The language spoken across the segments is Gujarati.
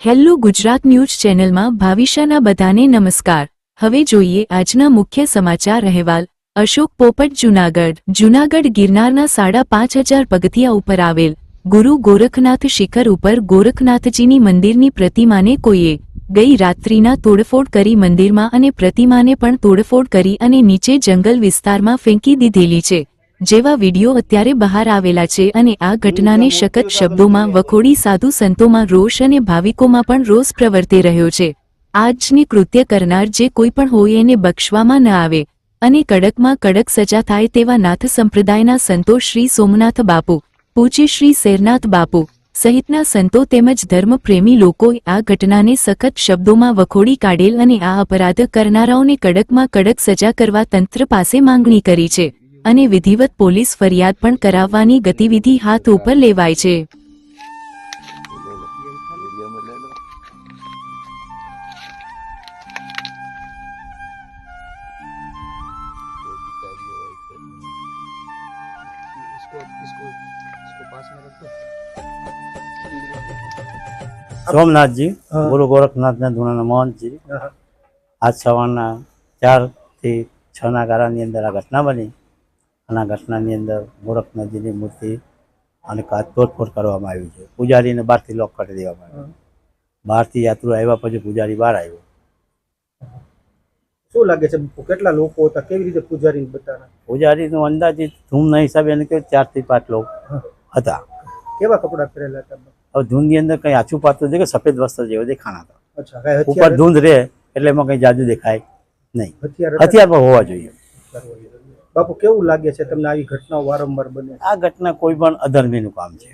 હેલ્લો ગુજરાત ન્યૂઝ ચેનલમાં ભાવિશાના બધાને નમસ્કાર. હવે જોઈએ આજના મુખ્ય સમાચાર અહેવાલ. અશોક પોપટ, જૂનાગઢ. જૂનાગઢ ગિરનારના સાડા પાંચ હજાર પગથિયા ઉપર આવેલ ગુરુ ગોરખનાથ શિખર ઉપર ગોરખનાથજીની મંદિરની પ્રતિમાને કોઈએ ગઈ રાત્રિના તોડફોડ કરી મંદિરમાં અને પ્રતિમાને પણ તોડફોડ કરી અને નીચે જંગલ વિસ્તારમાં ફેંકી દીધેલી છે. જેવા વીડિયો અત્યારે બહાર આવેલા છે અને આ ઘટનાને સખત શબ્દોમાં, વખોડી સાધુ સંતોમાં, રોષ અને ભાવિકોમાં પણ રોષ પ્રવર્તી રહ્યો છે. આજની કૃત્ય કરનાર જે કોઈ પણ હોય એને બક્ષવામાં ન આવે અને કડકમાં કડક સજા થાય તેવા નાથ સંપ્રદાયના સંતો શ્રી સોમનાથ બાપુ, પૂજ્ય શ્રી શેરનાથ બાપુ સહિતના સંતો તેમજ ધર્મપ્રેમી લોકોએ આ ઘટનાને સખત શબ્દોમાં વખોડી કાઢેલ અને આ અપરાધ કરનારાઓને કડકમાં કડક સજા કરવા તંત્ર પાસે માંગણી કરી છે. અને વિધિવત પોલીસ ફરિયાદ પણ કરાવવાની ગતિવિધિ હાથ ઉપર લેવાય છે. સોમનાથજી ગુરુ ગોરખનાથના ધૂણાના મોહનજી. આજ સવારના ચારથી છના ગાળાની અંદર આ ઘટના બની. અને આ ઘટનાની અંદર ગોરખનાથજીની મૂર્તિ અને તોડફોડ કરવામાં આવી છે. પૂજારીને બહારથી લોક કરી દેવામાં આવ્યો. બહારથી યાત્રુ આવ્યા પછી પૂજારી બહાર આવ્યો. શું લાગે છે? કેટલા લોકો હતા? કેવી રીતે પૂજારી બતાના પૂજારીનો અંદાજિત ધૂમના હિસાબે એને કે ચારથી પાંચ લોકો હતા. કેવા કપડા પહેરેલા હતા? હવે ધૂંધની અંદર કંઈ આછું પાતું કે સફેદ વસ્ત્ર જેવો દેખાણા હતા. ઉપર ધૂંધ રહે એટલે એમાં કંઈ જાજુ દેખાય નહીં. હથિયાર હથિયાર પણ હોવા જોઈએ. બાપુ કેવું લાગે છે તમને આવી ઘટનાઓ વારંવાર બને? આ ઘટના કોઈ પણ અધર્મીનું કામ છે.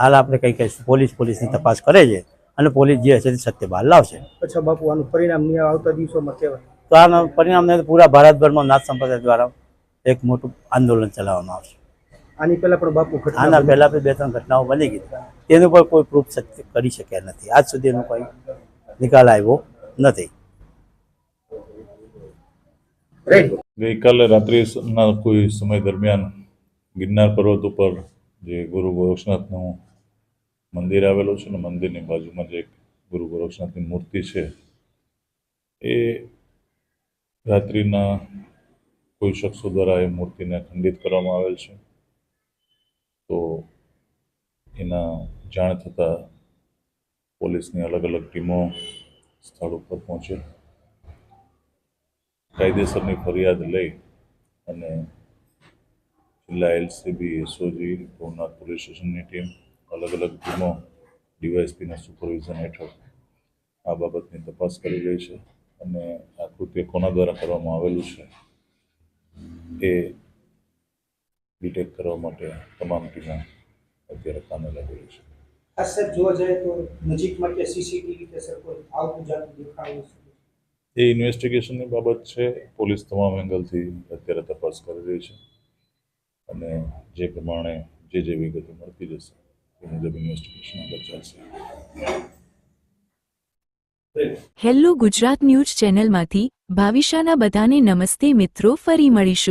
હાલ આપણે કઈ કહીશું પોલીસ પોલીસની તપાસ કરે છે અને પોલીસ જે હશે તે સત્ય બહાર લાવશે. અચ્છા બાપુ આનું પરિણામ નહીં આવતા દિવસોમાં કહેવાય. તો પરિણામ પરિણામને પૂરા ભારતભરમાં નાથ સંપ્રદાય દ્વારા એક મોટું આંદોલન ચલાવવામાં આવશે. આની પહેલા પણ બાપુ આના પહેલા પણ બે ત્રણ ઘટનાઓ બની ગઈ તેનું પણ કોઈ પ્રૂફ સત્ય કરી શક્યા નથી. આજ સુધી એનો કોઈ નિકાલ આવ્યો નથી? ગઈકાલે રાત્રિના કોઈ સમય દરમિયાન ગિરનાર પર્વત ઉપર જે ગુરુ ગોરક્ષનાથનું મંદિર આવેલું છે ને મંદિરની બાજુમાં જે ગુરુ ગોરક્ષનાથની મૂર્તિ છે, એ રાત્રિના કોઈ શખ્સો દ્વારા એ મૂર્તિને ખંડિત કરવામાં આવેલ છે. તો એના જાણ થતાં પોલીસની અલગ અલગ ટીમો સ્થળ ઉપર પહોંચે. કાયદેસરની ફરિયાદ લઈ અને જિલ્લા એલસીબી, એસઓજી ભવનાથ પોલીસ સ્ટેશનની ટીમ, અલગ અલગ ટીમો, ડીવાયએસપીના સુપરવિઝન હેઠળ આ બાબતની તપાસ કરી રહી છે અને આ કૃત્ય કોના દ્વારા કરવામાં આવેલું છે એ ડિટેક્ટ કરવા માટે તમામ ટીમો અત્યારે કામે લાગી રહી છે. આ સર જોવા જાય તો નજીકમાં કે સીસીટીવી કે સર, કોઈ આવતું જાતું દેખાડ્યું છે એ ઇન્વેસ્ટિગેશનની બાબત છે. પોલીસ તમામ એંગલથી અત્યારે તપાસ કરી રહી છે. અને જે પ્રમાણે જે જે વિગતો મળતી જશે, એ મુજબ ઇન્વેસ્ટિગેશન આગળ ચાલશે. હેલો ગુજરાત ન્યૂઝ ચેનલમાંથી ભાવિશાના બધાને નમસ્તે મિત્રો, ફરી મળીશું.